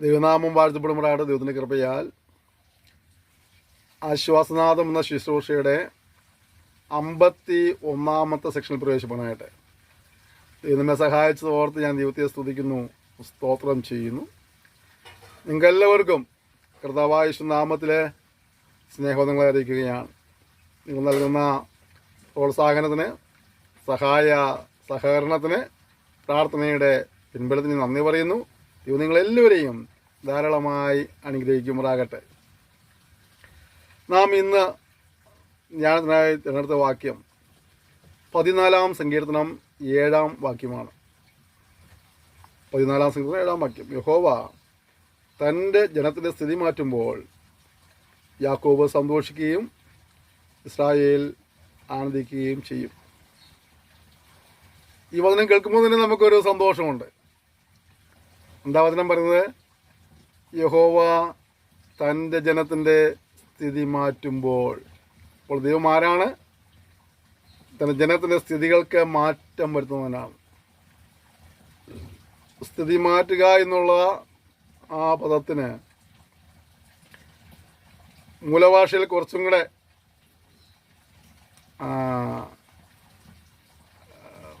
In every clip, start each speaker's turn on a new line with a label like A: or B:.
A: ദൈവനാമം വാഴ്ത്തപ്പെടുമ്പോഴാണ് ദൈവത്തിന്റെ കൃപയാൽ ആശ്വാസനാഥം എന്ന ശുശ്രൂഷയുടെ അമ്പത്തി ഒന്നാമത്തെ സെക്ഷനിൽ പ്രവേശിപ്പണായിട്ട് ദൈവമെ സഹായിച്ചത് ഓർത്ത് ഞാൻ ദൈവത്തെ സ്തുതിക്കുന്നു സ്തോത്രം ചെയ്യുന്നു. നിങ്ങൾക്കെല്ലാവർക്കും കർത്താവായ നാമത്തിലെ സ്നേഹോദങ്ങളെ അറിയിക്കുകയാണ്. നിങ്ങൾ നൽകുന്ന പ്രോത്സാഹനത്തിന് സഹായ സഹകരണത്തിന് പ്രാർത്ഥനയുടെ പിൻബലത്തിന് നന്ദി പറയുന്നു. ദൈവം നിങ്ങളെല്ലാവരെയും ധാരാളമായി അനുഗ്രഹിക്കുമാറാകട്ടെ. നാം ഇന്ന് ജ്ഞാനത്തിനായി തിരഞ്ഞെടുത്ത വാക്യം പതിനാലാം സങ്കീർത്തനം ഏഴാം വാക്യമാണ്. പതിനാലാം സങ്കീർത്തനം ഏഴാം വാക്യം. യഹോവ തന്റെ ജനത്തിന്റെ സ്ഥിതി മാറ്റുമ്പോൾ യാക്കോബ് സന്തോഷിക്കുകയും ഇസ്രായേൽ ആനന്ദിക്കുകയും ചെയ്യും. ഈ വചനം കേൾക്കുമ്പോൾ തന്നെ നമുക്കൊരു സന്തോഷമുണ്ട്. എന്താ വചനം പറയുന്നത്? യഹോവ തന്റെ ജനത്തിന്റെ സ്ഥിതി മാറ്റുമ്പോൾ അപ്പോൾ ദൈവം ആരാണ്? തന്റെ ജനത്തിന്റെ സ്ഥിതികൾക്ക് മാറ്റം വരുത്തുന്നവനാണ്. സ്ഥിതി മാറ്റുക എന്നുള്ള ആ പദത്തിന് മൂലഭാഷയിൽ കുറച്ചും കൂടെ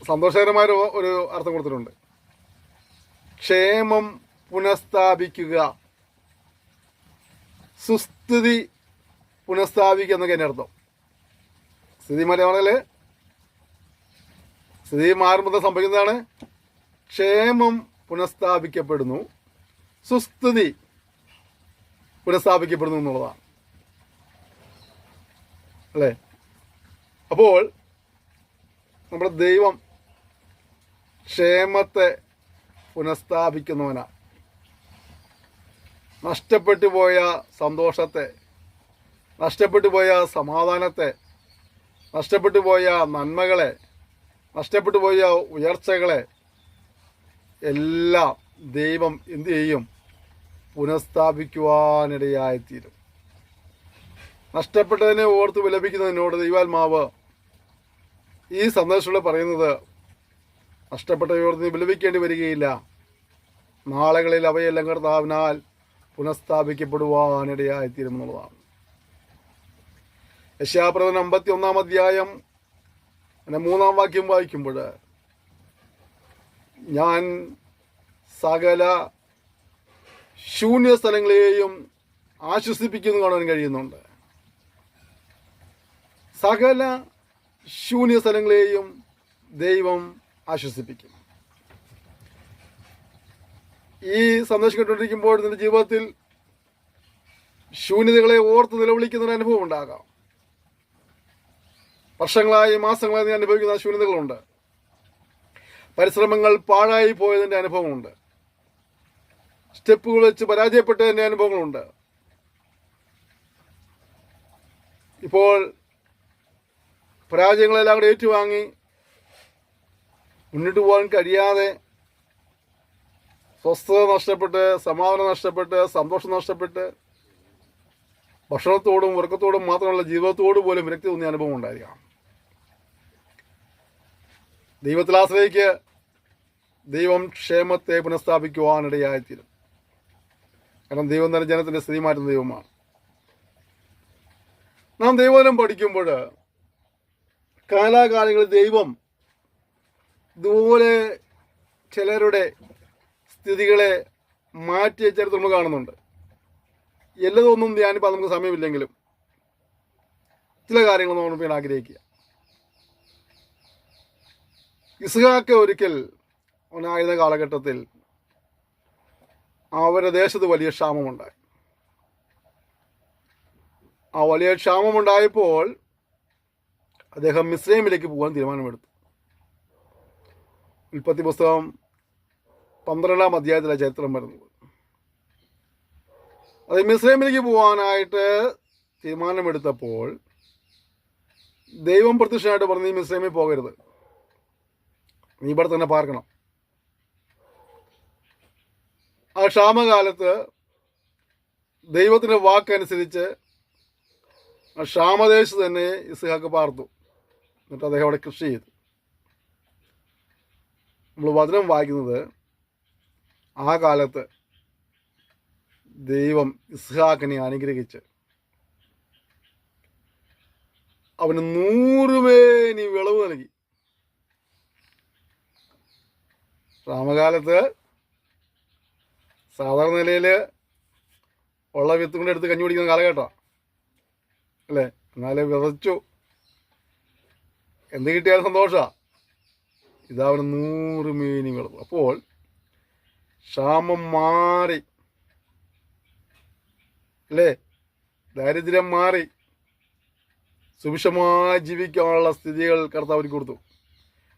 A: സന്തോഷകരമായ ഒരു അർത്ഥം കൊടുത്തിട്ടുണ്ട്. ക്ഷേമം പുനഃസ്ഥാപിക്കുക. സുസ്ഥിതി പുനഃസ്ഥാപിക്കുക എന്നൊക്കെ എന്റെ അർത്ഥം. സ്ഥിതി മലയാളത്തിൽ സ്ഥിതി മാറുമ്പോൾ സംഭവിക്കുന്നതാണ്? ക്ഷേമം പുനഃസ്ഥാപിക്കപ്പെടുന്നു. സുസ്ഥിതി പുനഃസ്ഥാപിക്കപ്പെടുന്നു എന്നുള്ളതാണ്. അല്ലേ? അപ്പോൾ നമ്മുടെ ദൈവം ക്ഷേമത്തെ പുനഃസ്ഥാപിക്കുന്നവനാണ്. നഷ്ടപ്പെട്ടു പോയ സന്തോഷത്തെ നഷ്ടപ്പെട്ടു പോയ സമാധാനത്തെ നഷ്ടപ്പെട്ടു പോയ നന്മകളെ നഷ്ടപ്പെട്ടു പോയ ഉയർച്ചകളെ എല്ലാം ദൈവം എന്തു ചെയ്യും? പുനഃസ്ഥാപിക്കുവാനിടയായിത്തീരും. നഷ്ടപ്പെട്ടതിനെ ഓർത്ത് വിലപിക്കുന്നതിനോട് ദൈവാത്മാവ് ഈ സന്ദേശത്തിലൂടെ പറയുന്നത് നഷ്ടപ്പെട്ടവരോട് നീ വിലപിക്കേണ്ടി വരികയില്ല. നാളുകളിൽ അവയെല്ലാം കർത്താവിനാൽ പുനഃസ്ഥാപിക്കപ്പെടുവാനിടയായിത്തീരും എന്നുള്ളതാണ് യശാപ്രവൻ അമ്പത്തി ഒന്നാം അധ്യായം അങ്ങനെ മൂന്നാം വാക്യം വായിക്കുമ്പോൾ ഞാൻ സകല ശൂന്യ സ്ഥലങ്ങളെയും ആശ്വസിപ്പിക്കുന്നു കാണാൻ കഴിയുന്നുണ്ട്. സകല ശൂന്യ സ്ഥലങ്ങളെയും ദൈവം ആശ്വസിപ്പിക്കും. ഈ സന്ദേശം കേട്ടുകൊണ്ടിരിക്കുമ്പോൾ നിന്റെ ജീവിതത്തിൽ ശൂന്യതകളെ ഓർത്ത് നിലവിളിക്കുന്ന ഒരു അനുഭവം ഉണ്ടാകാം. വർഷങ്ങളായി മാസങ്ങളായി നീ അനുഭവിക്കുന്ന ശൂന്യതകളുണ്ട്. പരിശ്രമങ്ങൾ പാഴായി പോയതിന്റെ അനുഭവമുണ്ട്. സ്റ്റെപ്പുകൾ വെച്ച് പരാജയപ്പെട്ടതിന്റെ അനുഭവങ്ങളുണ്ട്. ഇപ്പോൾ പരാജയങ്ങളെല്ലാം കൂടെ ഏറ്റുവാങ്ങി മുന്നോട്ട് പോകാൻ കഴിയാതെ സ്വസ്ഥത നഷ്ടപ്പെട്ട് സമാധാനം നഷ്ടപ്പെട്ട് സന്തോഷം നഷ്ടപ്പെട്ട് ഭക്ഷണത്തോടും ഉറക്കത്തോടും മാത്രമല്ല ജീവിതത്തോട് പോലും വിരക്തി തോന്നിയ അനുഭവം ഉണ്ടായിരിക്കാം ദൈവത്തിൽ ആശ്രയിക്ക് ദൈവം ക്ഷേമത്തെ പുനഃസ്ഥാപിക്കുവാനിടയായിത്തീരും. കാരണം ദൈവം തന്നെ ജനത്തിന്റെ സ്ഥിതി മാറ്റുന്ന ദൈവമാണ്. നാം ദൈവനം പഠിക്കുമ്പോൾ കാലാകാലങ്ങളിൽ ദൈവം ഇതുപോലെ ചിലരുടെ സ്ഥിതികളെ മാറ്റി ചരിത്രം നമ്മൾ കാണുന്നുണ്ട്. എല്ലതൊന്നും ധ്യാനിപ്പോൾ നമുക്ക് സമയമില്ലെങ്കിലും ചില കാര്യങ്ങൾ നമ്മൾ ഇപ്പോൾ ആഗ്രഹിക്കുക. ഇസ്ഹാക്ക് ഒരിക്കൽ ഉണ്ടായിരുന്ന കാലഘട്ടത്തിൽ അവരുടെ ദേശത്ത് വലിയ ക്ഷാമമുണ്ടായി. ആ വലിയ ക്ഷാമമുണ്ടായപ്പോൾ അദ്ദേഹം മിസ്രൈമിലേക്ക് പോകാൻ തീരുമാനമെടുത്തു. ഉൽപ്പത്തി പുസ്തകം പന്ത്രണ്ടാം അധ്യായത്തിലെ ചരിത്രം വരുന്നത്. അത് മിസ്രൈമിലേക്ക് പോകാനായിട്ട് തീരുമാനമെടുത്തപ്പോൾ ദൈവം പ്രത്യക്ഷമായിട്ട് പറഞ്ഞു നീ മിസ്രൈമിൽ പോകരുത്. നീ ഇവിടെ തന്നെ പാർക്കണം. ആ ക്ഷാമകാലത്ത് ദൈവത്തിന്റെ വാക്കനുസരിച്ച് ആ ക്ഷാമദേശത്ത് തന്നെ ഇസ്ഹാക്ക് പാർത്തു. എന്നിട്ട് അദ്ദേഹം അവിടെ കൃഷി ചെയ്തു. നമ്മൾ വചനം വായിക്കുന്നത് ആ കാലത്ത് ദൈവം ഇസ്ഹാക്കിനെ അനുഗ്രഹിച്ച് അവന് നൂറുമേനി വിളവ് നൽകി. രാമകാലത്ത് സാധാരണ നിലയിൽ ഉള്ള വിത്ത് കൊണ്ട് എടുത്ത് കഞ്ഞി പിടിക്കുന്ന കാലഘട്ടം അല്ലേ? എന്നാലും വിതച്ചു. എന്ത് കിട്ടിയാലും സന്തോഷമാണ് ഇതാവണം നൂറ് മീനി അപ്പോൾ ക്ഷാമം മാറി. അല്ലേ? ദാരിദ്ര്യം മാറി. സുഭിക്ഷമായി ജീവിക്കാനുള്ള സ്ഥിതികൾ കർത്താവിന് കൊടുത്തു.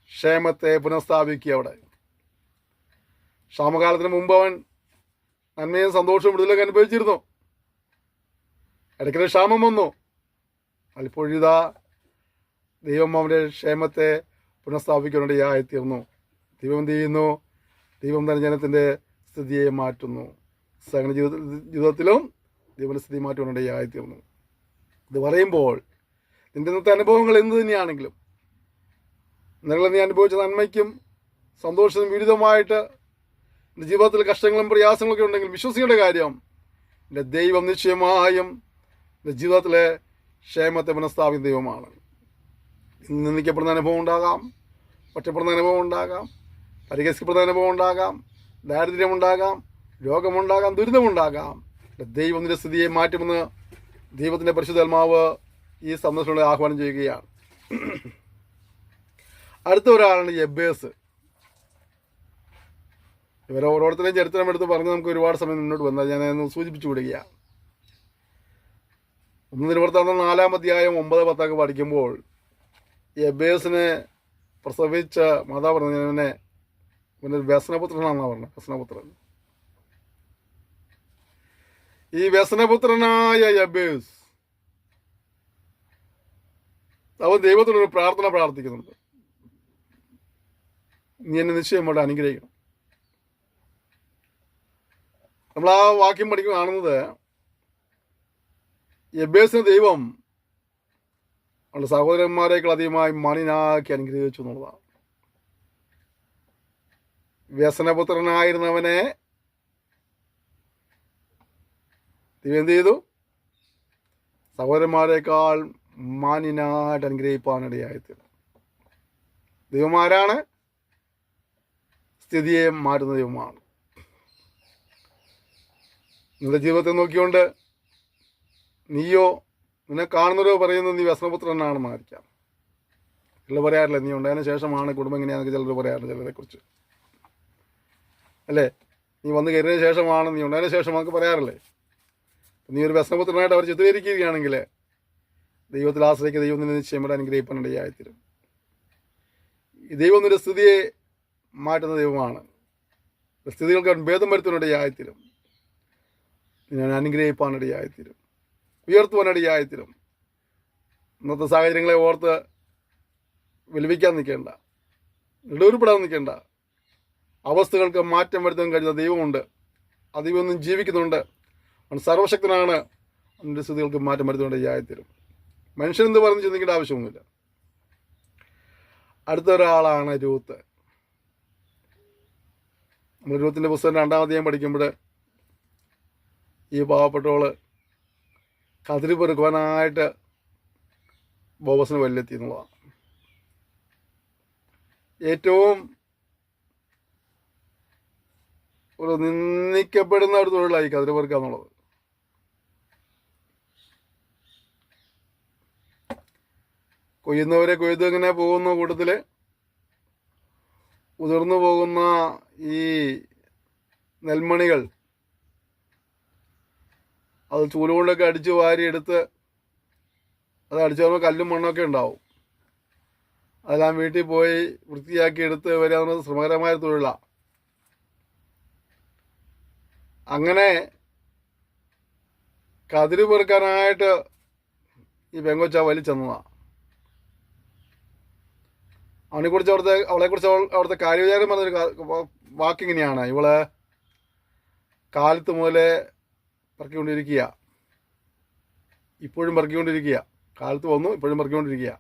A: ക്ഷേമത്തെ പുനഃസ്ഥാപിക്കുക അവിടെ. ക്ഷാമകാലത്തിന് മുമ്പ് അവൻ നന്മയും സന്തോഷവും വിടുതലൊക്കെ അനുഭവിച്ചിരുന്നു. ഇടയ്ക്കൊരു ക്ഷാമം വന്നു. അല്ലിപ്പോഴിതാ ദൈവം അവന്റെ ക്ഷേമത്തെ പുനഃസ്ഥാപിക്കാനിടയായി തീർന്നു. ദൈവം എന്ത് ചെയ്യുന്നു? ദൈവം തന്നെ ജനത്തിന്റെ സ്ഥിതിയെ മാറ്റുന്നു. സകല ജീവിത ജീവിതത്തിലും ദൈവത്തിന്റെ സ്ഥിതി മാറ്റുവാനിടയായി തീർന്നു ഇത് പറയുമ്പോൾ നിന്റെ ഇന്നത്തെ അനുഭവങ്ങൾ എന്ത് തന്നെയാണെങ്കിലും നിങ്ങളെ നീ അനുഭവിച്ച നന്മയ്ക്കും സന്തോഷത്തിനും വിരുദ്ധമായിട്ട് എന്റെ ജീവിതത്തിൽ കഷ്ടങ്ങളും പ്രയാസങ്ങളൊക്കെ ഉണ്ടെങ്കിൽ വിശ്വസിക്കേണ്ട കാര്യം എന്റെ ദൈവം നിശ്ചയമായും എന്റെ ജീവിതത്തിലെ ക്ഷേമത്തെ പുനഃസ്ഥാപിക്കുന്ന ദൈവമാണ്. ഇന്ന് നിന്ദിക്കപ്പെടുന്ന അനുഭവം ഉണ്ടാകാം. ഒറ്റപ്പെടുന്ന അനുഭവം ഉണ്ടാകാം. പരിഹസിക്കപ്പെടുന്ന ഉണ്ടാകാം ദാരിദ്ര്യമുണ്ടാകാം രോഗമുണ്ടാകാം ദുരിതമുണ്ടാകാം. ദൈവത്തിന്റെ സ്ഥിതിയെ മാറ്റുമെന്ന് ദൈവത്തിന്റെ പരിശുദ്ധാത്മാവ് ഈ സന്ദർശനങ്ങളെ ആഹ്വാനം ചെയ്യുകയാണ്. അടുത്ത ഒരാളാണ് എബേസ് ഇവരെ ഓരോരുത്തരെയും ചരിത്രം എടുത്ത് പറഞ്ഞ് നമുക്ക് ഒരുപാട് സമയം മുന്നോട്ട് വന്നാൽ ഞാൻ സൂചിപ്പിച്ചു വിടുകയാണ്. ഒന്ന് നിലവർത്താന്ന നാലാം അധ്യായം ഒമ്പത് പത്തൊക്കെ പഠിക്കുമ്പോൾ എബേസിനെ പ്രസവിച്ച മാതാ പറഞ്ഞവനെ ഇവന്റെ വ്യസനപുത്രനാണെന്നാണ് പറഞ്ഞത് വ്യസനപുത്രൻ. ഈ വ്യസനപുത്രനായ യബേസ് അവൻ ദൈവത്തിനൊരു പ്രാർത്ഥന പ്രാർത്ഥിക്കുന്നുണ്ട്. നീ എന്നെ നിശ്ചയമായിട്ട് അനുഗ്രഹിക്കണം. നമ്മൾ ആ വാക്യം പഠിക്കുക കാണുന്നത് യബേസിന് ദൈവം അവളുടെ സഹോദരന്മാരെക്കാൾ അധികമായി മണിനാക്കി അനുഗ്രഹിച്ചു എന്നുള്ളതാണ്. വ്യസനപുത്രനായിരുന്നവനെ എന്ത് ചെയ്തു? സഹോദരന്മാരെക്കാൾ മാന്യനായിട്ട് അനുഗ്രഹിപ്പാനിടയായിത്തീർന്നു ദൈവമാരാണ്? സ്ഥിതിയെ മാറ്റുന്ന ദൈവമാണ്. നിന്റെ ജീവിതത്തെ നോക്കിക്കൊണ്ട് നീയോ നിന്നെ കാണുന്നവരോ പറയുന്നത് നീ വ്യസനപുത്രനാണെന്നായിരിക്കാം ചിലർ പറയാറില്ല നീ ഉണ്ടായതിനു ശേഷമാണ് കുടുംബം എങ്ങനെയാണെന്നൊക്കെ ചിലർ പറയാറുണ്ട് ചിലരെക്കുറിച്ച്. അല്ലേ? നീ വന്ന് കയറിയതിന് ശേഷമാണ് നീ ഉണ്ടായതിനു ശേഷം നമുക്ക് പറയാറില്ലേ? നീ ഒരു വ്യസനപുത്രനായിട്ട് അവർ ചിത്രീകരിക്കുകയാണെങ്കിൽ ദൈവത്തിൽ ആശ്രയിക്കുക ദൈവം നിന്നെ നിശ്ചയം അനുഗ്രഹിപ്പാനിടയായിത്തീരും ഈ ദൈവം നിന്റെ സ്ഥിതിയെ മാറ്റുന്ന ദൈവമാണ്. സ്ഥിതികൾക്ക് ഭേദം ആയത്തിലും ഞാൻ അനുഗ്രഹിപ്പാനിടയായിത്തീരും ആയത്തിലും ഇന്നത്തെ സാഹചര്യങ്ങളെ ഓർത്ത് വെലുവിക്കാൻ നിൽക്കേണ്ട. ഇടൂരുപ്പെടാൻ നിൽക്കേണ്ട. അവസ്ഥകൾക്ക് മാറ്റം വരുത്താൻ കഴിയുന്ന ദൈവമുണ്ട്. ആ ദൈവം ഒന്നും ജീവിക്കുന്നുണ്ട്. അവൻ സർവശക്തനാണ്. അവന്റെ സ്ഥിതികൾക്ക് മാറ്റം വരുത്തുവാനിടയായിത്തീരും മനുഷ്യൻ മനുഷ്യനെന്ന് പറഞ്ഞ് ചിന്തിക്കേണ്ട ആവശ്യമൊന്നുമില്ല. അടുത്ത ഒരാളാണ് രൂത്ത്. നമ്മൾ രൂത്തിന്റെ പുസ്തകം രണ്ടാം അധ്യായം പഠിക്കുമ്പോൾ ഈ പാവപ്പെട്ടവൾ കതിരി പെറുക്കുവാനായിട്ട് ബോബസിന് വല്ലെത്തി എന്നുള്ളതാണ്. ഏറ്റവും ഒരു നിന്ദിക്കപ്പെടുന്ന ഒരു തൊഴിലായി കതിരി പെറുക്കുക എന്നുള്ളത്. കൊയ്യുന്നവരെ കൊയ്ത് ഇങ്ങനെ പോകുന്ന കൂട്ടത്തിൽ ഉതിർന്നു പോകുന്ന ഈ നെൽമണികൾ അത് ചൂലുകൊണ്ടൊക്കെ അടിച്ച് വാരിയെടുത്ത് അത് അടിച്ചു വരുമ്പോൾ കല്ലും മണ്ണൊക്കെ ഉണ്ടാവും. അതെല്ലാം വീട്ടിൽ പോയി വൃത്തിയാക്കി എടുത്ത് എന്നത് ശ്രമകരമായ തൊഴിലാണ് അങ്ങനെ കതിര് പെറുക്കാനായിട്ട് ഈ പെങ്കൊച്ച വലിച്ചെന്നതാണ് അവനെക്കുറിച്ച് അവിടുത്തെ അവളെക്കുറിച്ച് അവൾ അവിടുത്തെ കാര്യവിചാരം പറഞ്ഞൊരു വാക്കിങ്ങനെയാണ്. ഇവൾ കാലത്ത് മുതലേ പറക്കിക്കൊണ്ടിരിക്കുക ഇപ്പോഴും പറക്കിക്കൊണ്ടിരിക്കുക കാലത്ത് വന്നു ഇപ്പോഴും പറക്കിക്കൊണ്ടിരിക്കുക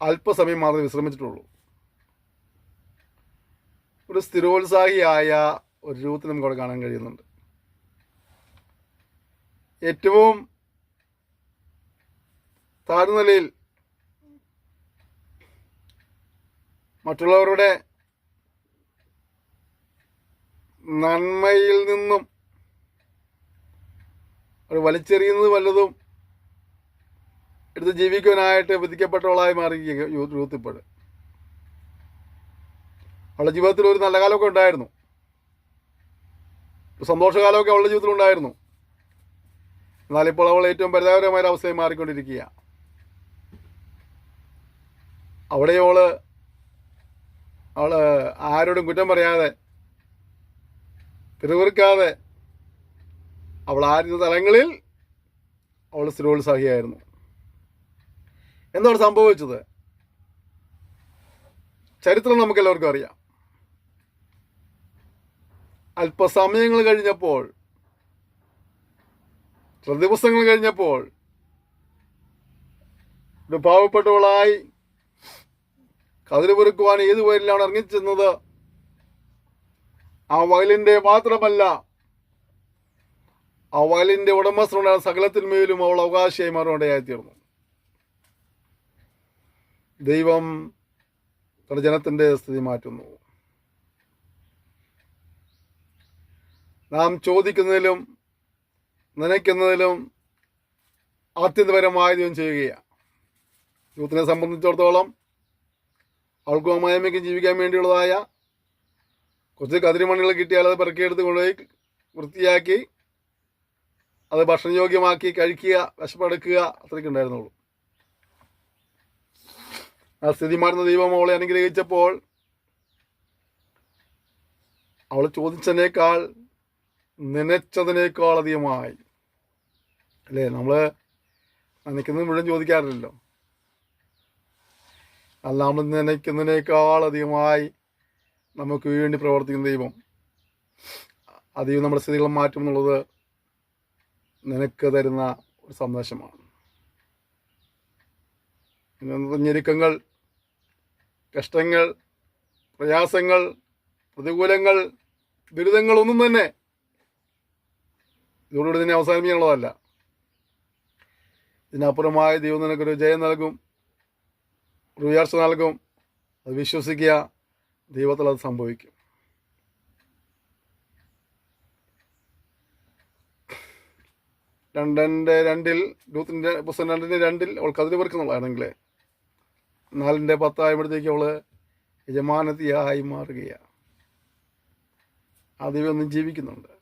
A: അല്പസമയം മാത്രമേ വിശ്രമിച്ചിട്ടുള്ളൂ. ഒരു സ്ഥിരോത്സാഹിയായ ഒരു രൂപത്തിൽ നമുക്ക് അവിടെ കാണാൻ കഴിയുന്നുണ്ട്. ഏറ്റവും താഴ്ന്ന നിലയിൽ മറ്റുള്ളവരുടെ നന്മയിൽ നിന്നും അവർ വലിച്ചെറിയുന്നത് വല്ലതും എടുത്ത് ജീവിക്കുവാനായിട്ട് വിധിക്കപ്പെട്ടവളായി മാറി യൂത്ത് യൂത്ത് ഇപ്പോൾ. അവളുടെ ജീവിതത്തിൽ ഒരു നല്ല കാലമൊക്കെ ഉണ്ടായിരുന്നു. സന്തോഷകാലമൊക്കെ അവളുടെ ജീവിതത്തിൽ ഉണ്ടായിരുന്നു എന്നാൽ അവൾ ഏറ്റവും പരിതാപകരമായ ഒരു മാറിക്കൊണ്ടിരിക്കുക അവിടെ അവൾ അവൾ ആരോടും കുറ്റം പറയാതെ പിറുവിറുക്കാതെ അവൾ ആയിരുന്ന തലങ്ങളിൽ അവൾ സ്ഥിരോത്സാഹിയായിരുന്നു. എന്താണ് സംഭവിച്ചത്? ചരിത്രം നമുക്കെല്ലാവർക്കും അറിയാം. അല്പസമയങ്ങൾ കഴിഞ്ഞപ്പോൾ ദിവസങ്ങൾ കഴിഞ്ഞപ്പോൾ പാവപ്പെട്ടവളായി കതിര് പെറുക്കുവാൻ ഏത് വയലിലാണ് ഇറങ്ങിച്ചെന്നത്? ആ വയലിന്റെ മാത്രമല്ല ആ വയലിന്റെ ഉടമസ്ഥനുണ്ടായ സകലത്തിന്മേലും അവൾ അവകാശയായി മറുപടിയായിത്തീർന്നു ദൈവം തന്റെ ജനത്തിന്റെ സ്ഥിതി മാറ്റുന്നു. നാം ചോദിക്കുന്നതിലും നനയ്ക്കുന്നതിലും ദൈവം ചെയ്യുകയാണ്. യൂത്തിനെ സംബന്ധിച്ചിടത്തോളം അവൾക്കും അമ്മായമ്മയ്ക്കും ജീവിക്കാൻ വേണ്ടിയുള്ളതായ കുറച്ച് കതിരിമണികൾ കിട്ടിയാൽ അത് പെറുക്കിയെടുത്ത് കൊണ്ടുപോയി വൃത്തിയാക്കി അത് ഭക്ഷണയോഗ്യമാക്കി കഴിക്കുക വിശപ്പെടുക്കുക അത്രയ്ക്ക് ഉണ്ടായിരുന്നുള്ളൂ. ആ സ്ഥിതി മാറുന്ന ദൈവം അവളെ അനുഗ്രഹിച്ചപ്പോൾ അവൾ ചോദിച്ചതിനേക്കാൾ നനച്ചതിനേക്കാൾ അധികമായി അല്ലേ? നമ്മൾ നനയ്ക്കുന്നത് മുഴുവൻ ചോദിക്കാറില്ലല്ലോ. അല്ല നമ്മൾ നനയ്ക്കുന്നതിനേക്കാൾ അധികമായി നമുക്ക് വേണ്ടി പ്രവർത്തിക്കുന്ന ദൈവം. അധികം നമ്മുടെ സ്ഥിതികൾ മാറ്റും എന്നുള്ളത് നിനക്ക് തരുന്ന ഒരു സന്ദേശമാണ്. ഞെരുക്കങ്ങൾ കഷ്ടങ്ങൾ പ്രയാസങ്ങൾ പ്രതികൂലങ്ങൾ ദുരിതങ്ങളൊന്നും തന്നെ ഇതോടുകൂടി തന്നെ അവസാനിപ്പിക്കാനുള്ളതല്ല ഇതിനപ്പുറമായ ദൈവം നിനക്കൊരു ജയം നൽകും. ഒരു ഉയർച്ച നൽകും. അത് വിശ്വസിക്കുക. ദൈവത്തിൽ അത് സംഭവിക്കും. രണ്ടിന്റെ രണ്ടിൽ ഇരുപത്തിന്റെ പുസ്തകം രണ്ടിന്റെ രണ്ടിൽ അവൾ കതിരി പെറുക്കുന്നുള്ളതാണെങ്കിൽ നാലിന്റെ പത്തായപ്പോഴത്തേക്ക് അവൾ യജമാനത്തിയായി മാറുകയാണ്. ആ ദൈവം ഒന്നും ജീവിക്കുന്നുണ്ട്.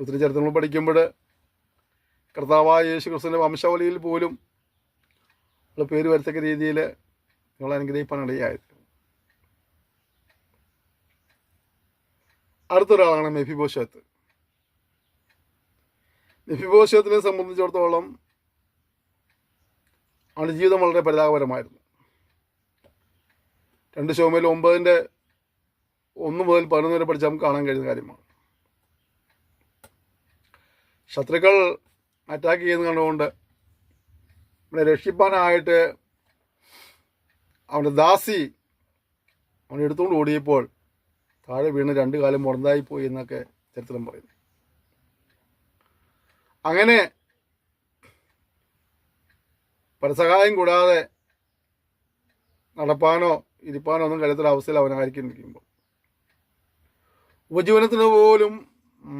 A: രൂത്തിന്റെ ചരിത്രങ്ങൾ പഠിക്കുമ്പോൾ കർത്താവായ യേശു ക്രിസ്തുവിന്റെ വംശാവലിയിൽ പോലും അവൾ പേര് വരത്തക്ക രീതിയിൽ നിങ്ങൾ അനുഗ്രഹിപ്പാൻ ഇടയായത് അടുത്തൊരാളാണ് മെഫിബോഷത്ത് മെഫിബോഷത്തിനെ സംബന്ധിച്ചിടത്തോളം അവന്റെ ജീവിതം വളരെ പരിതാപകരമായിരുന്നു. രണ്ട് ഷോമയിൽ ഒമ്പതിന്റെ ഒന്ന് മുതൽ പതിനൊന്ന് വരെ പഠിച്ചാൽ നമുക്ക് കാണാൻ കഴിയുന്ന കാര്യമാണ്. ശത്രുക്കൾ അറ്റാക്ക് ചെയ്യുന്ന കണ്ടുകൊണ്ട് അവനെ രക്ഷിപ്പാനായിട്ട് അവന്റെ ദാസി അവനെ എടുത്തുകൊണ്ട് ഓടിയപ്പോൾ താഴെ വീണ് രണ്ട് കാലം മുടന്തായിപ്പോയി എന്നൊക്കെ ചരിത്രം പറയുന്നു. അങ്ങനെ പരസഹായം കൂടാതെ നടപ്പാനോ ഇരിപ്പാനോ ഒന്നും കഴിയാത്തൊരു അവസ്ഥയിൽ അവനായിരിക്കും ഇരിക്കുമ്പോൾ ഉപജീവനത്തിന് പോലും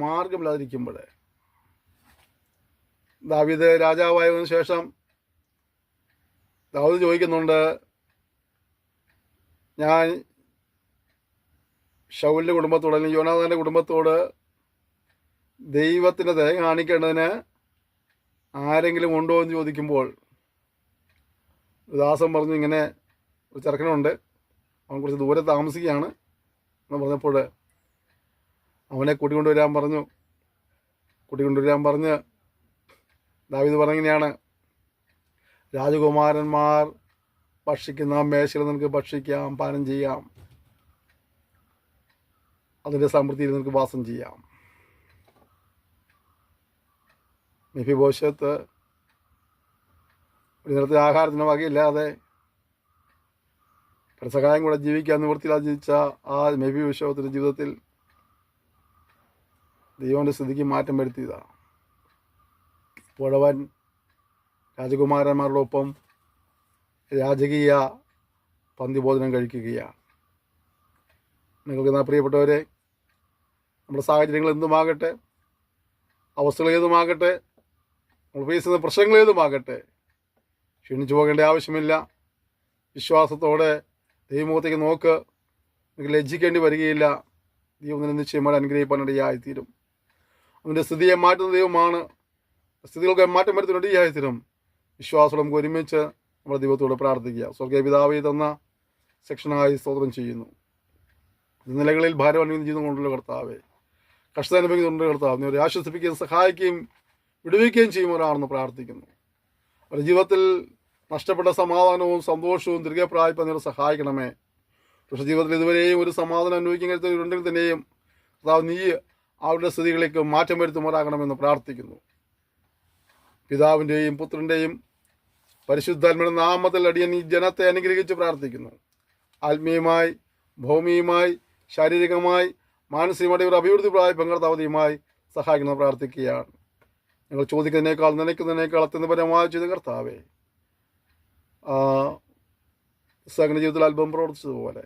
A: മാർഗമില്ലാതിരിക്കുമ്പോൾ ദാവീദ് രാജാവായതിനു ശേഷം ദാവീദ് ചോദിക്കുന്നുണ്ട് ഞാൻ ഷൗലിന്റെ കുടുംബത്തോട് അല്ലെങ്കിൽ യോനാഥാന്റെ കുടുംബത്തോട് ദൈവത്തിന്റെ ദയ കാണിക്കേണ്ടതിന് ആരെങ്കിലും ഉണ്ടോ എന്ന് ചോദിക്കുമ്പോൾ ദാസം പറഞ്ഞു ഇങ്ങനെ ഒരു ചെറുക്കനുണ്ട്. അവൻ കുറച്ച് ദൂരെ താമസിക്കുകയാണ്. എന്ന് പറഞ്ഞപ്പോൾ അവനെ കൂട്ടിക്കൊണ്ടുവരാൻ പറഞ്ഞു. കൂട്ടിക്കൊണ്ടുവരാൻ പറഞ്ഞ് ദാവീദ് പറഞ്ഞിങ്ങനെയാണ്. രാജകുമാരന്മാർ ഭക്ഷിക്കുന്ന മേശയിൽ നിനക്ക് ഭക്ഷിക്കാം പാനം ചെയ്യാം. അതിന്റെ സമൃദ്ധിയിൽ നിനക്ക് വാസം ചെയ്യാം. നിഫി ഭവിഷ്യത്ത് ഒരു നേരത്തെ ആഹാരത്തിന് വകയില്ലാതെ പരസഹായം കൂടെ ജീവിക്കാൻ നിവൃത്തിയില്ലാതെ ജീവിച്ച ആ മെഫി വിശ്വത്തിന്റെ ജീവിതത്തിൽ ദൈവന്റെ സ്ഥിതിക്ക് മാറ്റം വരുത്തിയതാണ് പുഴവൻ രാജകുമാരന്മാരോടൊപ്പം രാജകീയ പന്തിബോധനം കഴിക്കുകയാണ്. നിങ്ങൾക്ക് നാ പ്രിയപ്പെട്ടവരെ നമ്മുടെ സാഹചര്യങ്ങൾ എന്തുമാകട്ടെ അവസ്ഥകൾ ഏതുമാകട്ടെ നമ്മൾ ഫേസ് ചെയ്യുന്ന പ്രശ്നങ്ങൾ ഏതുമാകട്ടെ ക്ഷീണിച്ചു പോകേണ്ട ആവശ്യമില്ല. വിശ്വാസത്തോടെ ദൈവമുഖത്തേക്ക് നോക്ക്. നിങ്ങൾക്ക് ലജ്ജിക്കേണ്ടി വരികയില്ല. ദൈവം നിന്നെ നിശ്ചയമായി അനുഗ്രഹിപ്പാനിടയായിത്തീരും അവന്റെ സ്ഥിതിയെ മാറ്റുന്ന ദൈവമാണ്. സ്ഥിതികൾക്ക് മാറ്റം വരുത്തുന്നുണ്ട് ഈ ആയത്തിനും. വിശ്വാസം ഒരുമിച്ച് നമ്മുടെ ദൈവത്തോട് പ്രാർത്ഥിക്കുക. സ്വർഗീയ പിതാവേ തന്ന സെക്ഷനായി സ്തോത്രം ചെയ്യുന്നു. നിലകളിൽ ഭാരം അനുഭവം ചെയ്യുന്നുകൊണ്ടുള്ള കർത്താവേ കഷ്ടത അനുഭവിക്കുന്നുണ്ട് കർത്താവ്. നീ അവരെ ആശ്വസിപ്പിക്കുകയും സഹായിക്കുകയും വിടുവിക്കുകയും ചെയ്യുന്നവരാണെന്ന് പ്രാർത്ഥിക്കുന്നു. അവരുടെ ജീവിതത്തിൽ നഷ്ടപ്പെട്ട സമാധാനവും സന്തോഷവും തിരികെ പ്രായപ്പം നീ സഹായിക്കണമേ. പക്ഷേ ജീവിതത്തിൽ ഇതുവരെയും ഒരു സമാധാനം അനുഭവിക്കുന്നുണ്ടെങ്കിൽ തന്നെയും കർത്താവ് നീ അവരുടെ സ്ഥിതികളിലേക്ക് മാറ്റം വരുത്തുമാറാകണമെന്ന് പ്രാർത്ഥിക്കുന്നു. പിതാവിന്റെയും പുത്രന്റെയും പരിശുദ്ധാത്മയുടെ നാമത്തിൽ അടിയൻ ഈ ജനത്തെ അനുഗ്രഹിച്ച് പ്രാർത്ഥിക്കുന്നു. ആത്മീയമായി ഭൗമികമായി ശാരീരികമായി മാനസികമായിട്ട് ഒരു അഭിവൃദ്ധി പ്രായ പങ്കർത്താവതിയുമായി സഹായിക്കുന്ന പ്രാർത്ഥിക്കുകയാണ്. ഞങ്ങൾ ചോദിക്കുന്നതിനേക്കാൾ നനയ്ക്കുന്നതിനേക്കാൾ അത്യന്തപരമായ ചെയ്ത കർത്താവേ സഹന ജീവിതത്തിൽ അത്ഭുതം പ്രവർത്തിച്ചതുപോലെ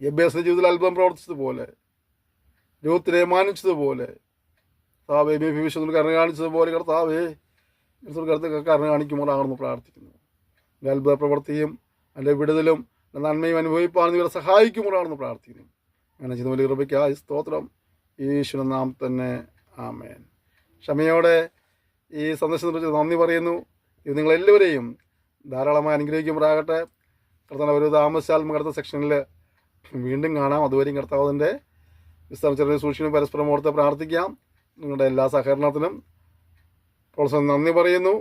A: എബേസിന്റെ ജീവിതത്തിൽ അത്ഭുതം പ്രവർത്തിച്ചതുപോലെ ലോകത്തിനെ മാനിച്ചതുപോലെ കർത്താവേ ബേബി വിശ്വത്തിൽ കരുണ കാണിച്ചതുപോലെ കർത്താവേ കരുത്ത് കരുണ കാണിക്കുമ്പോഴാണെന്ന് പ്രാർത്ഥിക്കുന്നു. എന്റെ അത്ഭുത പ്രവൃത്തിയും എന്റെ വിടുതലും നന്മയും അനുഭവിപ്പാൻ ഇവരെ സഹായിക്കുമ്പോഴാണെന്ന് പ്രാർത്ഥിക്കുന്നു. അങ്ങനെ ചെയ്ത വലിയ കൃപയ്ക്കായി സ്തോത്രം. ഈശ്വരൻ നാം തന്നെ. ആമേൻ. ക്ഷമയോടെ ഈ സന്ദേശത്തെ കുറിച്ച് നന്ദി പറയുന്നു. ഇത് നിങ്ങളെല്ലാവരെയും ധാരാളമായി അനുഗ്രഹിക്കുമ്പോഴാകട്ടെ കർത്താവ് ഒരു താമസിച്ചാൽ കടത്ത സെക്ഷനിൽ വീണ്ടും കാണാം. അതുവരെയും കർത്താവിന്റെ വിസ്താരം ചെറിയ സൂക്ഷിക്കും പരസ്പരം ഓർത്ത് പ്രാർത്ഥിക്കാം. നിങ്ങളുടെ എല്ലാ സഹകരണത്തിനും പ്രോത്സാഹനം നന്ദി പറയുന്നു.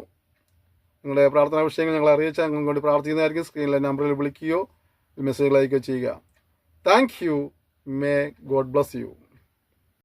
A: നിങ്ങളുടെ പ്രാർത്ഥനാ വിഷയങ്ങൾ ഞങ്ങളെ അറിയിച്ചാൽ ഞങ്ങൾ വേണ്ടി പ്രാർത്ഥിക്കുന്നതായിരിക്കും. സ്ക്രീനിലെ നമ്പറിൽ വിളിക്കുകയോ മെസ്സേജുകൾ അയക്കുകയോ ചെയ്യുക. Thank you may God bless you